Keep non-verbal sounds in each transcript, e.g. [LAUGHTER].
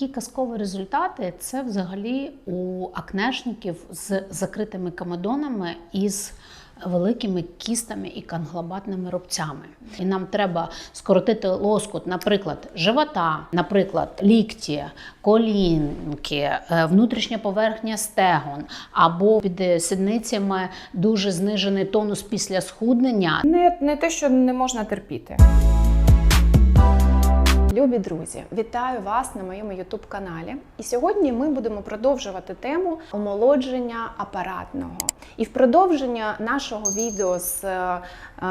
Такі казкові результати це взагалі у акнешників з закритими комедонами із великими кістами і канглобатними рубцями. І нам треба скоротити лоскут, наприклад, живота, наприклад, лікті, колінки, е, внутрішня поверхня стегон, або під сідницями дуже знижений тонус після схуднення. Не, не те, що не можна терпіти. Любі друзі, вітаю вас на моєму youtube каналі. І сьогодні ми будемо продовжувати тему омолодження апаратного. І в продовження нашого відео з е,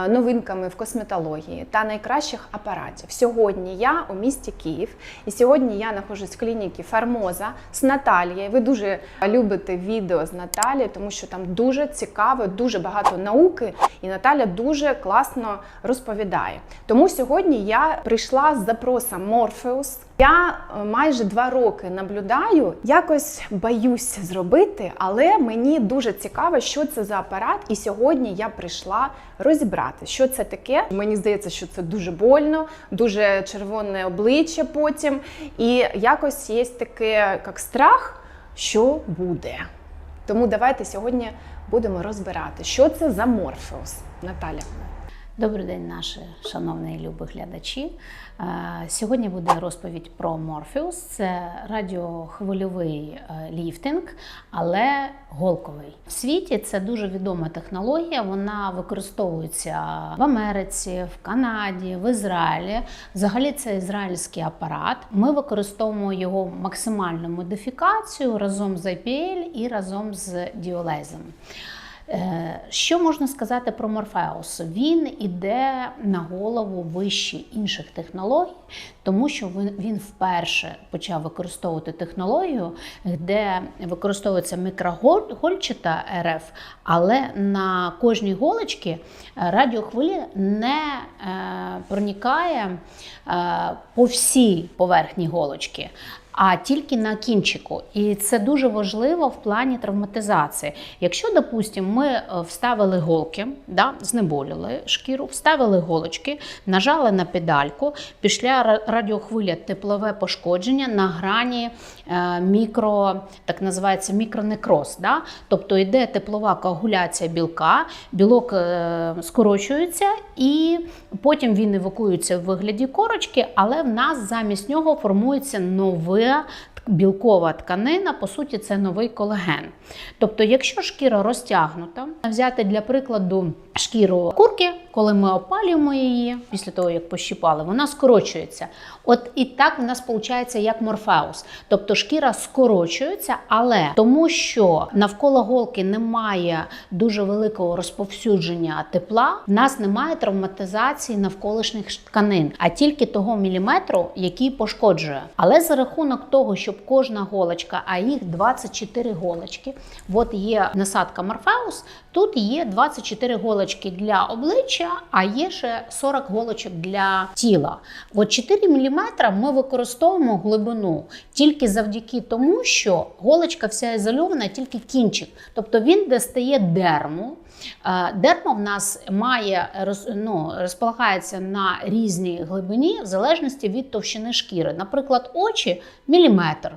новинками в косметології та найкращих апаратів. Сьогодні я у місті Київ, і сьогодні я знаходжусь в клініці Фармоза з Наталією. Ви дуже любите відео з Наталією, тому що там дуже цікаво, дуже багато науки, і Наталя дуже класно розповідає. Тому сьогодні я прийшла з запросом Morpheus. Я е, майже два роки наблюдаю, якось боюсь зробити, але мені дуже цікаво, що це за апарат. І сьогодні я прийшла розібрати, що це таке. Мені здається, що це дуже больно, дуже червоне обличчя потім. І якось є таке, як страх, що буде. Тому давайте сьогодні будемо розбирати, що це за Morpheus. Наталя. Добрий день, наші шановні і любі глядачі. Е, Сьогодні буде розповідь про Morpheus. Це радіохвильовий е, ліфтинг, але голковий. В світі це дуже відома технологія. Вона використовується в Америці, в Канаді, в Ізраїлі. Взагалі, це ізраїльський апарат. Ми використовуємо його максимальну модифікацію разом з IPL і разом з діолезом. Е, Що можна сказати про Морфеус? Він іде на голову вище інших технологій, тому що він, вперше почав використовувати технологію, де використовується мікрогольчата РФ, але на кожній голочці радіохвилі не е, проникає е, по всій поверхні голочки а тільки на кінчику. І це дуже важливо в плані травматизації. Якщо, допустимо, ми е, вставили голки, да, знеболіли шкіру, вставили голочки, нажали на педальку, пішла радіохвиля теплове пошкодження на грані е, мікро, так називається мікронекроз. Да? Тобто йде теплова коагуляція білка, білок е, скорочується і потім він евакуюється в вигляді корочки, але в нас замість нього формується нове білкова тканина, по суті, це новий колаген. Тобто, якщо шкіра розтягнута, взяти для прикладу шкіру курки, коли ми опалюємо її після того, як пощипали, вона скорочується. От і так в нас виходить як морфеус. Тобто шкіра скорочується, але тому, що навколо голки немає дуже великого розповсюдження тепла, в нас немає травматизації навколишніх тканин, а тільки того міліметру, який пошкоджує. Але за рахунок того, щоб кожна голочка, а їх 24 голочки, от є насадка Морфеус, тут є 24 голочки для обличчя, а є ще 40 голочок для тіла. От 4 мм ми використовуємо глибину тільки завдяки тому, що голочка вся ізольована, тільки кінчик. Тобто він достає дерму. Е, Дерма в нас має ну, розполагається на різній глибині в залежності від товщини шкіри. Наприклад, очі міліметр,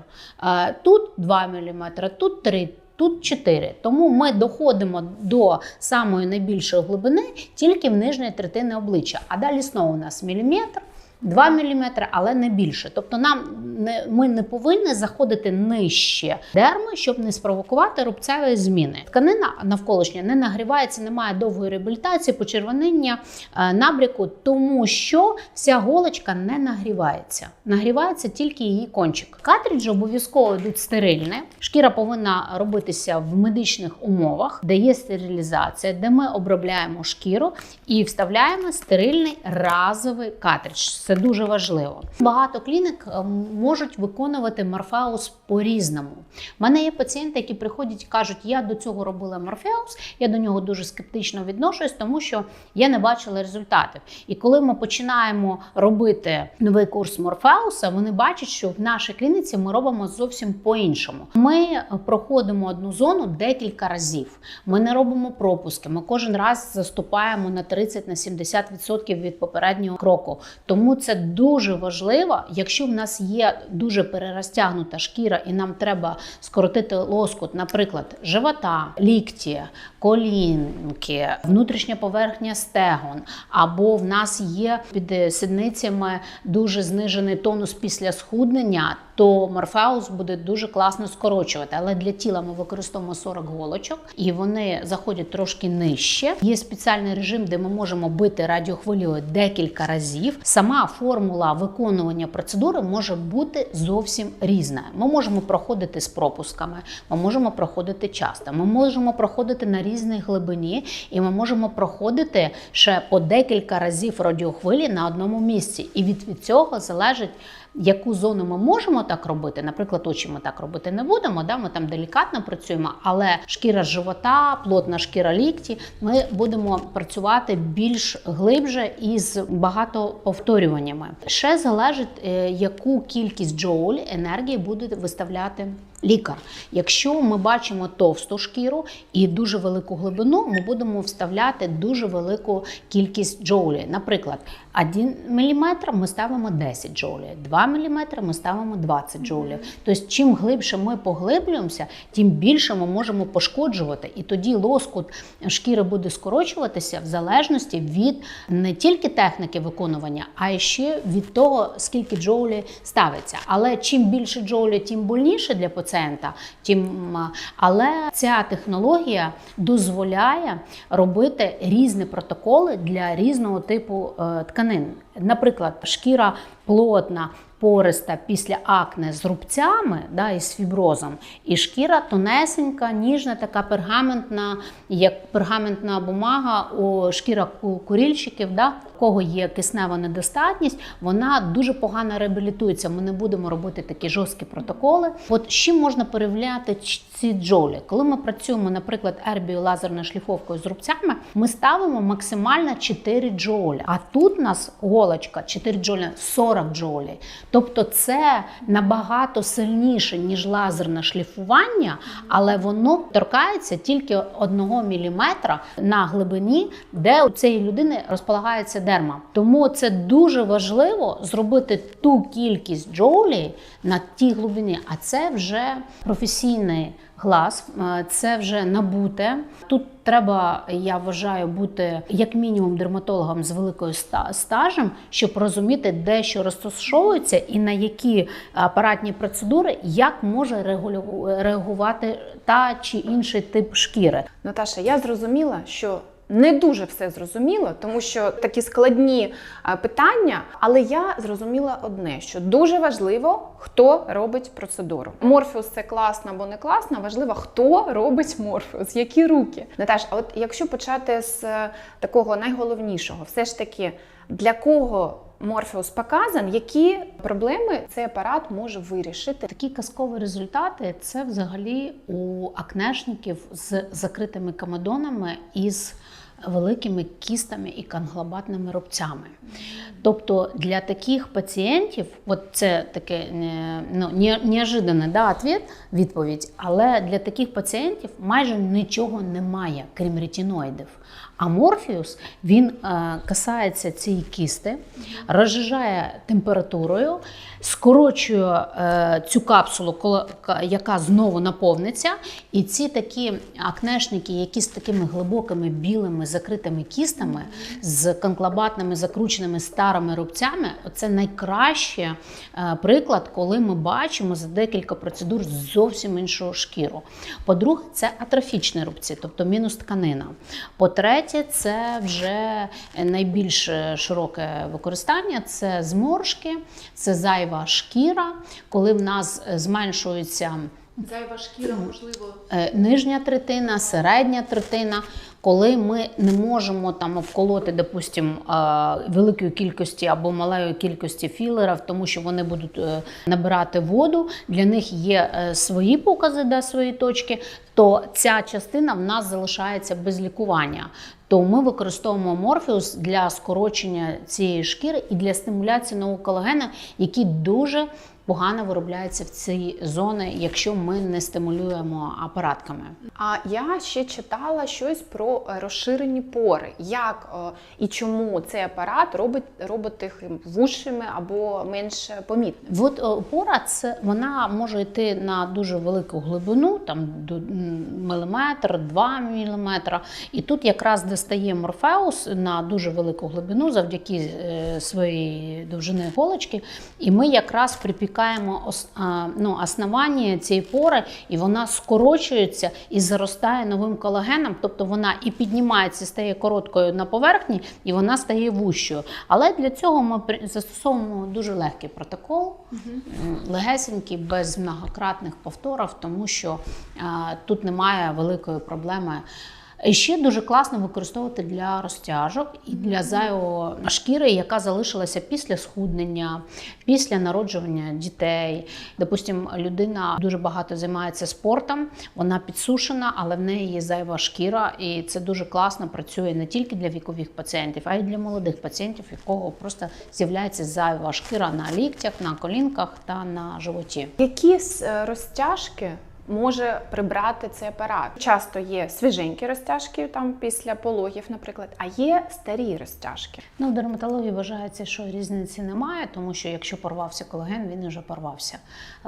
е, тут 2 мм, тут 3 Тут 4. Тому ми доходимо до самої найбільшої глибини тільки в нижній третини обличчя. А далі знову у нас міліметр, 2 мм, але не більше. Тобто нам не, ми не повинні заходити нижче дерми, щоб не спровокувати рубцеві зміни. Тканина навколишня не нагрівається, немає довгої реабілітації, почервонення, е, набряку, тому що вся голочка не нагрівається. Нагрівається тільки її кончик. Картриджі обов'язково йдуть стерильні. Шкіра повинна робитися в медичних умовах, де є стерилізація, де ми обробляємо шкіру і вставляємо стерильний разовий картридж. Це дуже важливо. Багато клінік е, можуть виконувати морфеус по-різному. У мене є пацієнти, які приходять і кажуть, я до цього робила морфеус, я до нього дуже скептично відношусь, тому що я не бачила результатів. І коли ми починаємо робити новий курс морфеуса, вони бачать, що в нашій клініці ми робимо зовсім по-іншому. Ми проходимо одну зону декілька разів. Ми не робимо пропуски. Ми кожен раз заступаємо на 30-70% від попереднього кроку. Тому це дуже важливо, якщо в нас є дуже перерозтягнута шкіра, і нам треба скоротити лоскут, наприклад, живота, лікті, колінки, внутрішня поверхня стегон, або в нас є під сідницями дуже знижений тонус після схуднення, то морфеус буде дуже класно скорочувати. Але для тіла ми використовуємо 40 голочок, і вони заходять трошки нижче. Є спеціальний режим, де ми можемо бити радіохвилею декілька разів. Сама формула виконування процедури може бути зовсім різна. Ми можемо проходити з пропусками, ми можемо проходити часто, ми можемо проходити на різній глибині, і ми можемо проходити ще по декілька разів радіохвилі на одному місці. І від, від цього залежить. Яку зону ми можемо так робити? Наприклад, очі ми так робити не будемо. Да? Ми там делікатно працюємо, але шкіра живота, плотна шкіра лікті, ми будемо працювати більш глибше і з багато повторюваннями. Ще залежить, е, яку кількість джоуль енергії буде виставляти. Лікар, якщо ми бачимо товсту шкіру і дуже велику глибину, ми будемо вставляти дуже велику кількість джоулів. Наприклад, 1 мм ми ставимо 10 джоулів, 2 мм ми ставимо 20 джоулів. Тобто, чим глибше ми поглиблюємося, тим більше ми можемо пошкоджувати. І тоді лоскут шкіри буде скорочуватися в залежності від не тільки техніки виконування, а й ще від того, скільки джоулів ставиться. Але чим більше джоулів, тим больніше для пацієнта. Тим, Тім, але ця технологія дозволяє робити різні протоколи для різного типу е, тканин. Наприклад, шкіра плотна. Пориста після акне з рубцями да, і з фіброзом, і шкіра тонесенька, ніжна, така пергаментна, як пергаментна бумага, у шкіра ку- курільщиків, да, у кого є киснева недостатність, вона дуже погано реабілітується. Ми не будемо робити такі жорсткі протоколи. От з чим можна перевіряти ч- ці джолі? Коли ми працюємо, наприклад, ербіо лазерною шліфовкою з рубцями, ми ставимо максимально 4 джолі. А тут у нас голочка 4 джолі 40 джолі. Тобто це набагато сильніше, ніж лазерне шліфування, але воно торкається тільки 1 мм на глибині, де у цієї людини розполагається дерма. Тому це дуже важливо зробити ту кількість джоулей на тій глибині, а це вже професійний глаз, е, це вже набуте. Тут треба, я вважаю, бути як мінімум дерматологом з великою ста- стажем, щоб розуміти, де що розташовується і на які апаратні процедури як може реагувати та чи інший тип шкіри. Наташа, я зрозуміла, що не дуже все зрозуміло, тому що такі складні е, питання. Але я зрозуміла одне: що дуже важливо, хто робить процедуру. Морфеус це класно або не класно. Важливо, хто робить морфеус, які руки. Наташ, а от якщо почати з е, такого найголовнішого, все ж таки для кого морфеус показан, які проблеми цей апарат може вирішити? Такі казкові результати це взагалі у акнешників з закритими комедонами із великими кістами і канглобатними рубцями. Тобто для таких пацієнтів, от це таке е, ну, не- неожиданний да, відповідь, але для таких пацієнтів майже нічого немає, крім ретиноїдів. А морфіус він е, касається цієї кісти, розжижає температурою, скорочує е, цю капсулу, яка знову наповниться. І ці такі акнешники, які з такими глибокими білими закритими кістами, з конклабатними закрученими старими рубцями, це найкраще е, приклад, коли ми бачимо за декілька процедур зовсім іншу шкіру. По-друге, це атрофічні рубці, тобто мінус тканина. По-третє, це вже найбільш широке використання це зморшки, це зайва шкіра, коли в нас е, зменшується. Зайва шкіра, можливо. Е, нижня третина, середня третина. Коли ми не можемо там вколоти, допустим, е, великої кількості або малої кількості філерів, тому що вони будуть е, набирати воду, для них є е, свої покази, да, свої точки, то ця частина в нас залишається без лікування. То ми використовуємо морфеус для скорочення цієї шкіри і для стимуляції нового колагена, який дуже погано виробляється в ці зони, якщо ми не стимулюємо апаратками. А я ще читала щось про е, розширені пори, як е, і чому цей апарат робить робить їх вужчими або менш помітними. От е, пора це вона може йти на дуже велику глибину, там до міліметр, 2 міліметра. І тут якраз достає морфеус на дуже велику глибину завдяки е, своїй довжини голочки. І ми якраз припікаємо а, ну, основання цієї пори, і вона скорочується і заростає новим колагеном. Тобто вона і піднімається, стає короткою на поверхні, і вона стає вущою. Але для цього ми застосовуємо дуже легкий протокол, легесенький, без многократних повторів, тому що а, тут немає великої проблеми. Ще дуже класно використовувати для розтяжок і для зайвого шкіри, яка залишилася після схуднення, після народжування дітей. Допустим, людина дуже багато займається спортом, вона підсушена, але в неї є зайва шкіра, і це дуже класно працює не тільки для вікових пацієнтів, а й для молодих пацієнтів, у якого просто з'являється зайва шкіра на ліктях, на колінках та на животі. Які е, розтяжки може прибрати цей апарат? Часто є свіженькі розтяжки там після пологів, наприклад, а є старі розтяжки. Ну, в дерматології вважається, що різниці немає, тому що якщо порвався колаген, він вже порвався.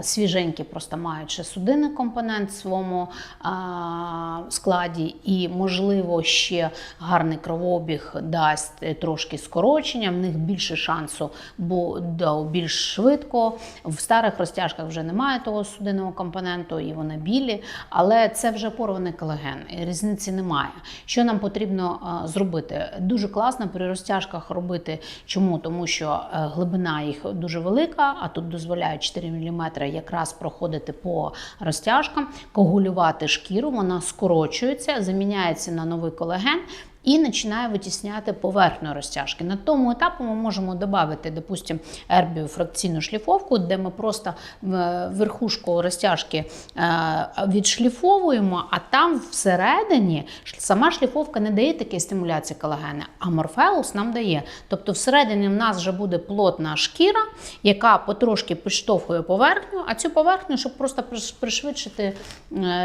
Свіженькі просто ще судинний компонент в своєму а, складі, і, можливо, ще гарний кровообіг дасть е, трошки скорочення, в них більше шансу, бо більш швидко. В старих розтяжках вже немає того судинного компоненту, і вони білі, але це вже порваний колаген. Різниці немає. Що нам потрібно зробити? Дуже класно при розтяжках робити. Чому? Тому що е, глибина їх дуже велика, а тут дозволяє 4 мм якраз проходити по розтяжкам, когулювати шкіру, вона скорочується, заміняється на новий колаген. І починає витісняти поверхню розтяжки. На тому етапі ми можемо додати, допустимо, ербію фракційну шліфовку, де ми просто е, верхушку розтяжки е, відшліфовуємо, а там всередині сама шліфовка не дає такої стимуляції колагена, а морфеус нам дає. Тобто всередині в нас вже буде плотна шкіра, яка потрошки підштовхує поверхню, а цю поверхню, щоб просто пришвидшити е,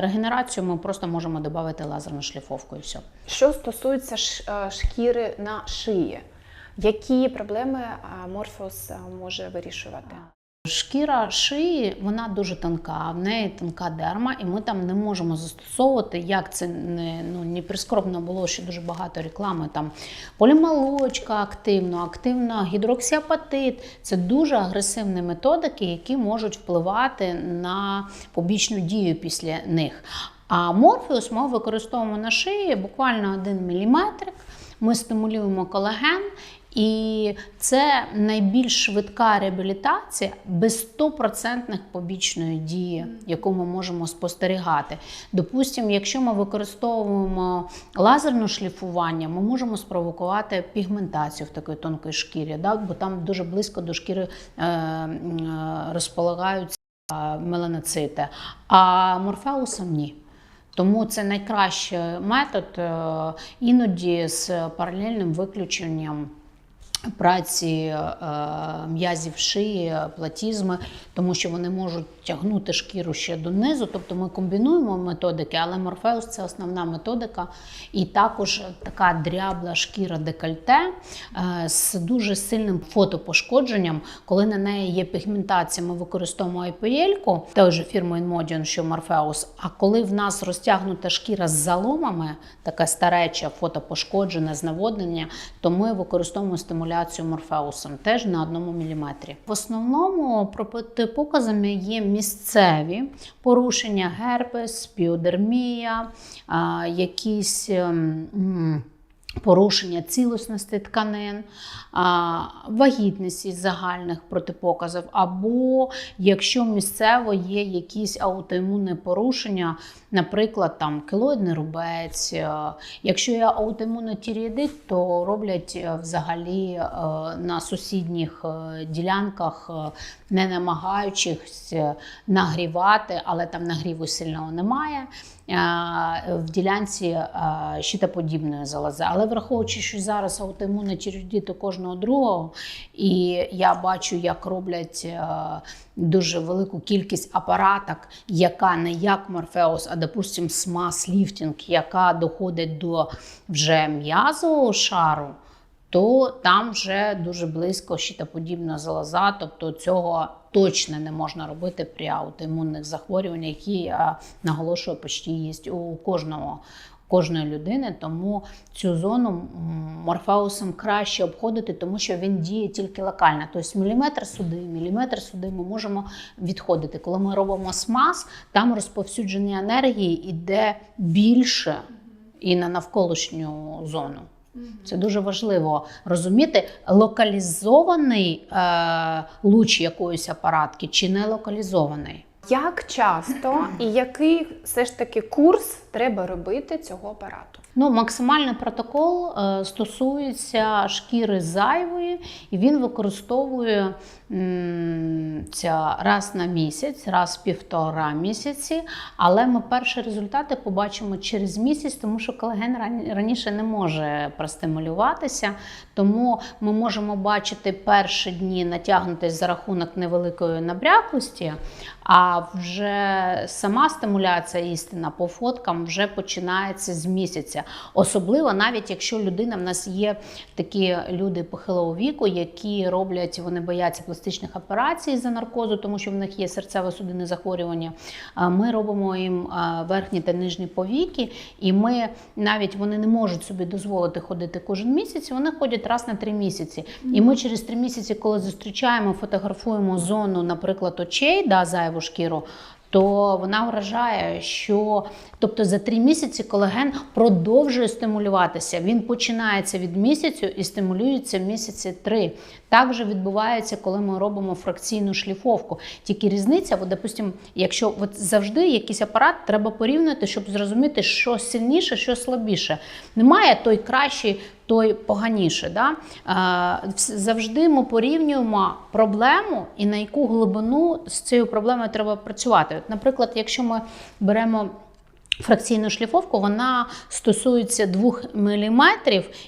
регенерацію, ми просто можемо додати лазерну шліфовку і все. Що стосується ш- е, шкіри на шиї, які проблеми е, Морфеус е, може вирішувати? Шкіра шиї вона дуже тонка, в неї тонка дерма, і ми там не можемо застосовувати, як це не ну не прискорбно було ще дуже багато реклами. Там полімолочка активно, активно гідроксіапатит. Це дуже агресивні методики, які можуть впливати на побічну дію після них. А морфіус ми використовуємо на шиї буквально 1 мм. Ми стимулюємо колаген, і це найбільш швидка реабілітація без 100% побічної дії, яку ми можемо спостерігати. Допустимо, якщо ми використовуємо лазерне шліфування, ми можемо спровокувати пігментацію в такій тонкій шкірі, да? бо там дуже близько до шкіри е, е, розполагаються меланоцити, а морфеусом ні. Тому це найкращий метод е, іноді з паралельним виключенням праці е, м'язів шиї, платізми, тому що вони можуть тягнути шкіру ще донизу. Тобто ми комбінуємо методики, але морфеус це основна методика. І також така дрябла шкіра декольте е, з дуже сильним фотопошкодженням. Коли на неї є пігментація, ми використовуємо IPL, той же фірму Inmodion, що Morpheus. А коли в нас розтягнута шкіра з заломами, така стареча, фотопошкоджена, зневоднення, то ми використовуємо стимуляцію морфеусом теж на одному міліметрі. В основному протипоказами є місцеві порушення, герпес, піодермія, якісь. Порушення цілісності тканин, вагітність із загальних протипоказів, або якщо місцево є якісь аутоімунні порушення, наприклад, там кілоїдний рубець, е, якщо є аутоімунний тірієдит, то роблять е, взагалі е, на сусідніх ділянках, не намагаючись нагрівати, але там нагріву сильного немає. Е, В ділянці е, щитоподібної залози. Але враховуючи, що зараз аутоімунне тіреоїдит кожного другого, і я бачу, як роблять е, дуже велику кількість апараток, яка не як Морфеус, а допустим, смаз ліфтинг, яка доходить до вже м'язового шару то там вже дуже близько щитоподібна залоза, тобто цього точно не можна робити при аутоімунних захворюваннях, які наголошую, почти є у кожного. Кожної людини, тому цю зону морфеусом краще обходити, тому що він діє тільки локально. Тобто міліметр сюди, міліметр сюди ми можемо відходити. Коли ми робимо смаз, там розповсюдження енергії йде більше і на навколишню зону. Це дуже важливо розуміти, локалізований е, луч якоїсь апаратки чи не локалізований. Як часто і який все ж таки курс треба робити цього апарату? Ну, максимальний протокол е, стосується шкіри зайвої, і він використовує раз на місяць, раз в півтора місяці. Але ми перші результати побачимо через місяць, тому що колаген ран- раніше не може простимулюватися. Тому ми можемо бачити перші дні натягнутись за рахунок невеликої набряклості, а вже сама стимуляція істина по фоткам вже починається з місяця. Особливо навіть якщо людина в нас є такі люди похилого віку, які роблять, вони бояться пластичних операцій за наркозу, тому що в них є серцево-судинне захворювання. Ми робимо їм верхні та нижні повіки, і ми навіть вони не можуть собі дозволити ходити кожен місяць. Вони ходять раз на три місяці. І ми через три місяці, коли зустрічаємо, фотографуємо зону, наприклад, очей, да, зайву шкіру. То вона вражає, що тобто за три місяці колаген продовжує стимулюватися. Він починається від місяцю і стимулюється місяці три. Так же відбувається, коли ми робимо фракційну шліфовку. Тільки різниця, от, допустим, якщо от завжди якийсь апарат треба порівняти, щоб зрозуміти, що сильніше, що слабіше. Немає той кращий, той поганіше. Да? Е, завжди ми порівнюємо проблему і на яку глибину з цією проблемою треба працювати. От, наприклад, якщо ми беремо Фракційну шліфовку вона стосується 2 мм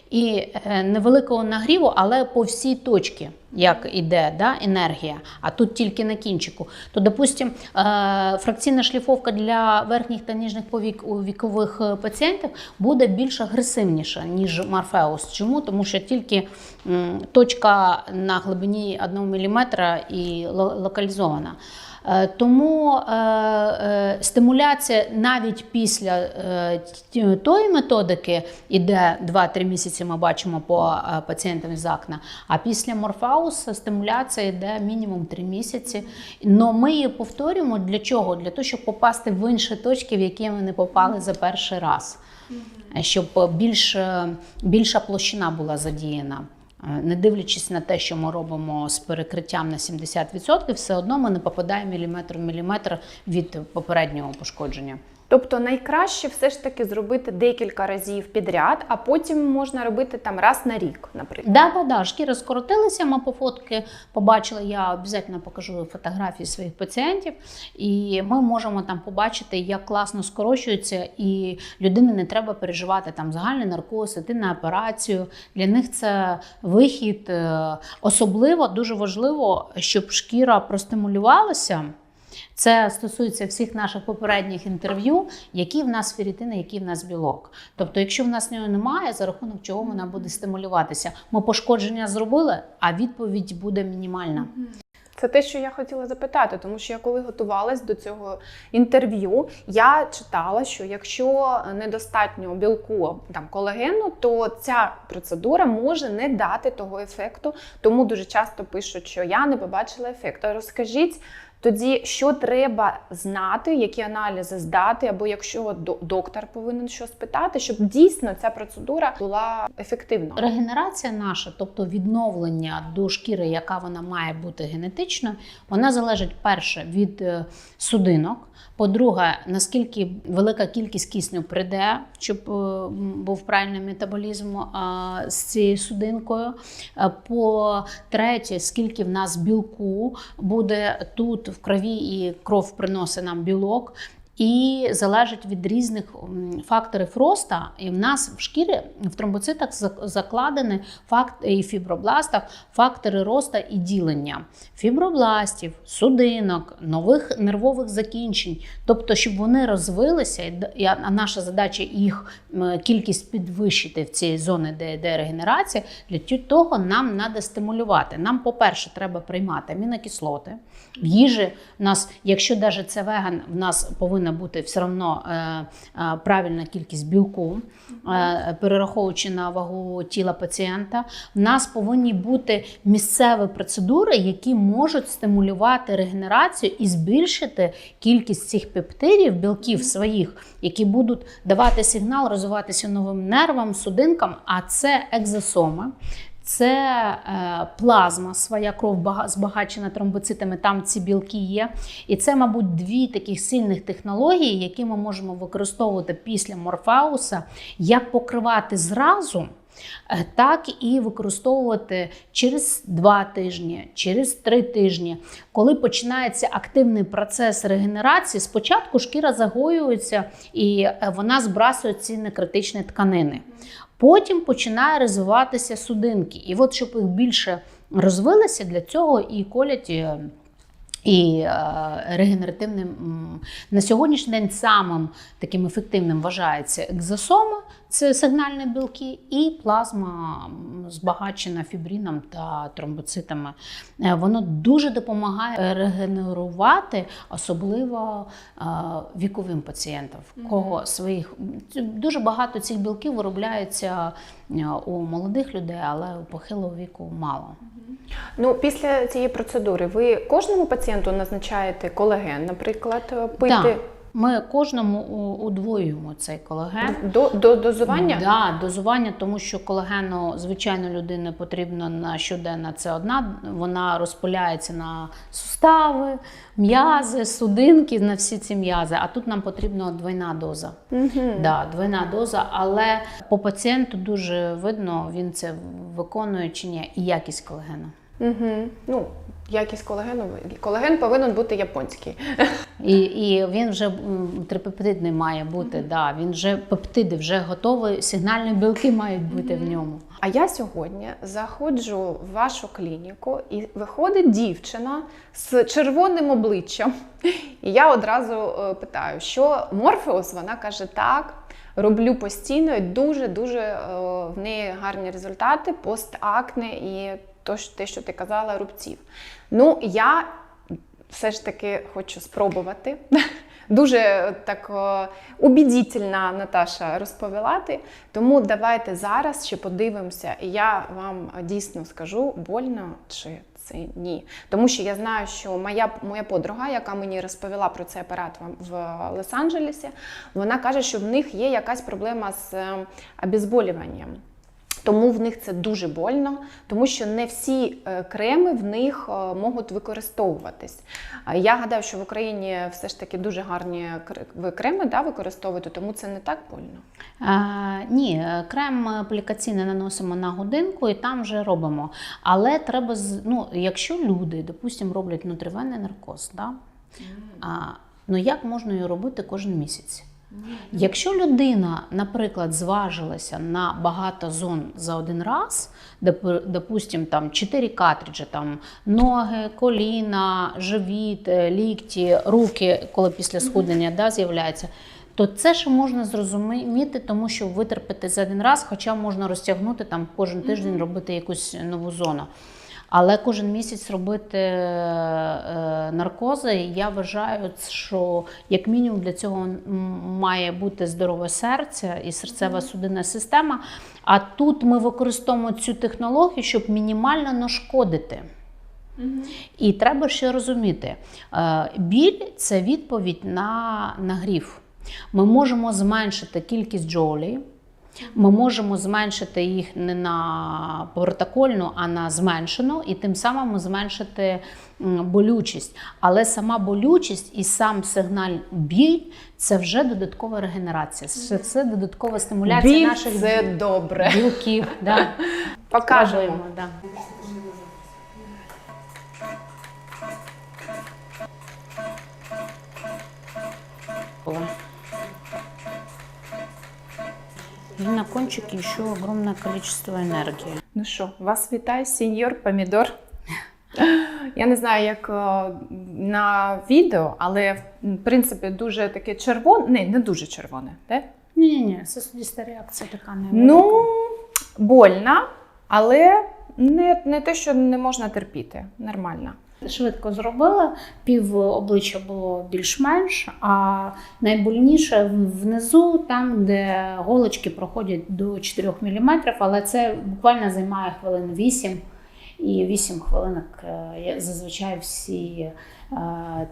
і е, невеликого нагріву, але по всій точці, як іде да, енергія, а тут тільки на кінчику. То, допустим, е, фракційна шліфовка для верхніх та нижніх повік у вікових е, пацієнтів буде більш агресивніша, ніж Морфеус. Чому? Тому що тільки точка на глибині 1 мм і локалізована. Е, Тому е, е, стимуляція навіть після тої методики іде 2-3 місяці, ми бачимо по пацієнтам з акна. А після морфауса стимуляція йде мінімум 3 місяці. Но ми її повторюємо для чого? Для того, щоб попасти в інші точки, в які ми не попали за перший раз. Щоб більш, більша площина була задіяна. Е, Не дивлячись на те, що ми робимо з перекриттям на 70%, все одно ми не попадаємо міліметр в міліметр від попереднього пошкодження. Тобто найкраще все ж таки зробити декілька разів підряд, а потім можна робити там раз на рік, наприклад. Да, да, да, шкіри скоротилися. Ми фотки побачили. Я обов'язково покажу фотографії своїх пацієнтів, і ми можемо там побачити, як класно скорочується, і людині не треба переживати там загальний наркоз, іти на операцію. Для них це вихід. Е, Особливо дуже важливо, щоб шкіра простимулювалася. Це стосується всіх наших попередніх інтерв'ю, які в нас ферритини, які в нас білок. Тобто, якщо в нас нього немає, за рахунок чого вона буде стимулюватися. Ми пошкодження зробили, а відповідь буде мінімальна. Це те, що я хотіла запитати, тому що я коли готувалась до цього інтерв'ю, я читала, що якщо недостатньо білку там колагену, то ця процедура може не дати того ефекту. Тому дуже часто пишуть, що я не побачила ефекту. Розкажіть. Тоді, що треба знати, які аналізи здати, або якщо доктор повинен щось питати, щоб дійсно ця процедура була ефективною. Регенерація наша, тобто відновлення до шкіри, яка вона має бути генетичною, вона залежить перше від е, судинок. По-друге, наскільки велика кількість кисню прийде, щоб е, був правильний метаболізм з цією судинкою. Е, По-третє, скільки в нас білку буде тут в крові, і кров приносить нам білок. І залежить від різних факторів росту. І в нас в шкірі в тромбоцитах закладені факт і фібробластах фактори росту і ділення фібробластів, судинок, нових нервових закінчень. Тобто, щоб вони розвилися, і наша задача їх кількість підвищити в цій зоні, де йде регенерація. Для того нам треба стимулювати. Нам, по-перше, треба приймати амінокислоти. В їжі в нас, якщо навіть це веган, в нас повинна бути все одно е, е, правильна кількість білку, е, перераховуючи на вагу тіла пацієнта. В нас повинні бути місцеві процедури, які можуть стимулювати регенерацію і збільшити кількість цих пептидів, білків своїх, які будуть давати сигнал розвиватися новим нервам, судинкам, а це екзосоми. Це е, плазма, своя кров збагачена тромбоцитами, там ці білки є. І це, мабуть, дві таких сильних технології, які ми можемо використовувати після морфауса, як покривати зразу. е, Так і використовувати через два тижні, через три тижні. Коли починається активний процес регенерації, спочатку шкіра загоюється і е, вона збрасує ці некритичні тканини. Потім починає розвиватися судинки. І от щоб їх більше розвилися, для цього і колять. е, І е, регенеративним на сьогоднішній день самим таким ефективним вважається екзосома, це сигнальні білки, і плазма збагачена фібрином та тромбоцитами. Е, Воно дуже допомагає регенерувати, особливо е, віковим пацієнтам, кого своїх дуже багато цих білків виробляється е, у молодих людей, але у похилого віку мало. Ну, після цієї процедури ви кожному пацієнту назначаєте колаген, наприклад, пити Так, ми кожному удвоюємо цей колаген. до, до дозування? Да, дозування, тому що колагену, звичайно, людини потрібно на щоденно. Це одна, вона розпиляється на сустави, м'язи, судинки, на всі ці м'язи. А тут нам потрібна двойна доза. Угу. Да, двойна доза, але по пацієнту дуже видно, він це виконує чи ні, і якість колагену. Угу. Ну, якість колагену. Колаген повинен бути японський. І, і він вже трипептидний має бути. Да, він вже пептиди, вже готові, сигнальні білки мають бути в ньому. А я сьогодні заходжу в вашу клініку і виходить дівчина з червоним обличчям. І я одразу е, питаю, що Морфеус? Вона каже, так. Роблю постійно і дуже-дуже е, в неї гарні результати, постакне і то, що- те, що ти казала, рубців. Ну, я все ж таки хочу спробувати. [LAUGHS] Дуже так е, убедительно Наташа розповіла. ти. Тому давайте зараз ще подивимося, і я вам дійсно скажу, больно чи це ні. Тому що я знаю, що моя, моя подруга, яка мені розповіла про цей апарат в Лос-Анджелесі, вона каже, що в них є якась проблема з е, обезболюванням. Тому в них це дуже больно, тому що не всі е, креми в них е, можуть використовуватись. Я гадаю, що в Україні все ж таки дуже гарні креми да, використовуєте, тому це не так больно. А, ні, е, крем аплікаційний наносимо на годинку і там вже робимо. Але треба, ну, якщо люди, допустимо, роблять внутривенний наркоз, да? а, ну як можна його робити кожен місяць? Якщо людина, наприклад, зважилася на багато зон за один раз, доп- допустим, там 4 картриджі, там ноги, коліна, живіт, е, лікті, руки, коли після схуднення да, з'являється, то це ще можна зрозуміти, тому що витерпіти за один раз, хоча можна розтягнути там кожен тиждень робити якусь нову зону. Але кожен місяць робити е, наркози, я вважаю, що як мінімум для цього має бути здорове серце і серцева судинна система. А тут ми використовуємо цю технологію, щоб мінімально нашкодити. І треба ще розуміти, е, біль це відповідь на нагрів. Ми можемо зменшити кількість джолей, ми можемо зменшити їх не на протокольну, а на зменшену, і тим самим зменшити болючість. Але сама болючість і сам сигналь біль це вже додаткова регенерація, це все додаткова стимуляція Біль наших це добре. білків. [LAUGHS] Да. Покажемо. Да. И на кончике еще огромное количество энергии. Ну що, вас вітає сеньор помідор. Я не знаю, як е, на відео, але в принципі дуже таке червоне, не, не дуже червоне, де? Не-не-не, сосудистая реакция такая Ну, больно, але не, не те, що не можна терпіти. Нормально. Швидко зробила, пів обличчя було більш-менш, а найбольніше внизу, там, де голочки проходять до 4 мм, але це буквально займає хвилин 8. І 8 хвилинок е, зазвичай всі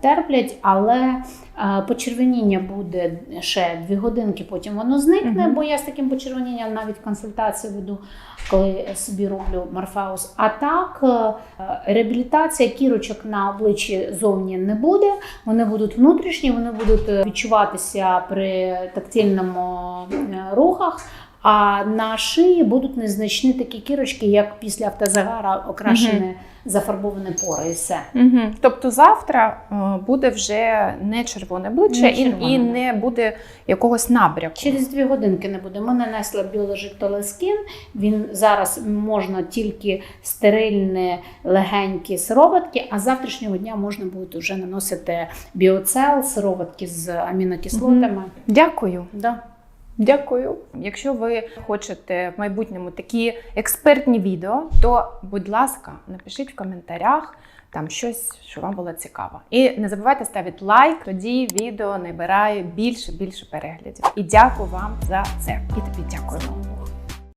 терплять, але е, почервоніння буде ще 2 годинки, потім воно зникне, Мгм. бо я з таким почервонінням навіть консультації веду, коли собі роблю морфаус. А так, е, реабілітація кірочок на обличчі зовні не буде. Вони будуть внутрішні, вони будуть е, відчуватися при тактильному е, рухах. А на шиї будуть незначні такі кірочки, як після автозагара окрашені зафарбовані пори, і все. Угу. Тобто завтра е, буде вже не червоне обличчя Не і, червоне. і не буде якогось набряку. Через дві годинки не буде. Ми нанесли Biologic Skin. Він зараз можна тільки стерильні легенькі сироватки, а з завтрашнього дня можна буде вже наносити біоцел, сироватки з амінокислотами. Дякую. Да. Дякую. Якщо ви хочете в майбутньому такі експертні відео, то будь ласка, напишіть в коментарях там щось, що вам було цікаво. І не забувайте ставити лайк, тоді відео набирає більше більше переглядів. І дякую вам за це. І тобі дякую.